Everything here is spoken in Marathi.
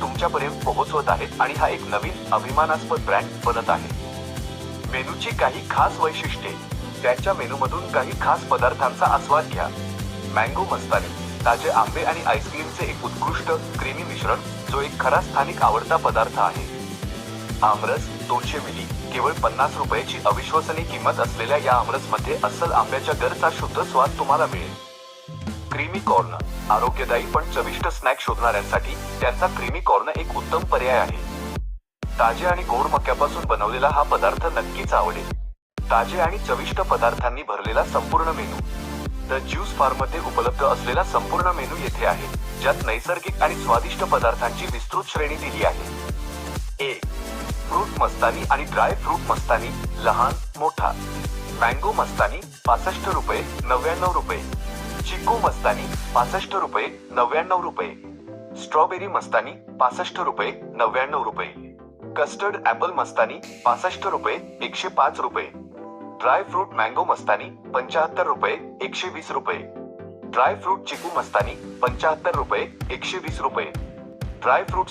तुमच्यापर्यंत पोहोचवत आहेत आणि हा एक नवीन अभिमानास्पद ब्रँड बनत आहे. मेनूची काही खास वैशिष्ट्ये त्यांच्या मेनूमधून काही खास पदार्थांचा आस्वाद घ्या. मँगो मस्तानी ताजे आंबे आणि आईस्क्रीमचे एक उत्कृष्ट क्रीमी मिश्रण जो एक खरा स्थानिक आवडता पदार्थ आहे. आमरस दोनशे मिली केवळ पन्नास रुपयाची अविश्वसनीय किंमत असलेल्या या आमरसमध्ये अस्सल आंब्याच्या गरचा शुद्ध स्वाद तुम्हाला मिळेल. Creamy corn. आरोग्यदायी पण चविष्ट स्नॅक शोधणाऱ्यांसाठी त्यांचा क्रीमी कॉर्न एक उत्तम पर्याय आहे. ताजे आणि गोड मक्यापासून बनवलेला हा पदार्थ नक्कीच आवडेल. ताजे आणि चविष्ट पदार्थांनी भरलेला संपूर्ण मेनू. द ज्यूस फार्ममध्ये उपलब्ध असलेला संपूर्ण मेनू येथे आहे ज्यात नैसर्गिक आणि स्वादिष्ट पदार्थांची विस्तृत श्रेणी दिली आहे. एक फ्रूट मस्तानी आणि ड्राय फ्रूट मस्तानी लहान मोठा. मँगो मस्तानी पासष्ट रुपये नव्याण्णव रुपये. चिकू मस्तानी पासष्ट रुपये नव्याण्णव रुपये. स्ट्रॉबेरी मस्तानी पासष्ट रुपये नव्याण्णव रुपये. कस्टर्ड ऍपल मस्तानी पासष्ट रुपये एकशे पाच रुपये. ड्राय फ्रूट मँगो मस्तानी पंचाहत्तर रुपये एकशे वीस रुपये. ड्राय फ्रूट चिकू मस्तानी पंचाहत्तर रुपये एकशे वीस रुपये. Dry fruit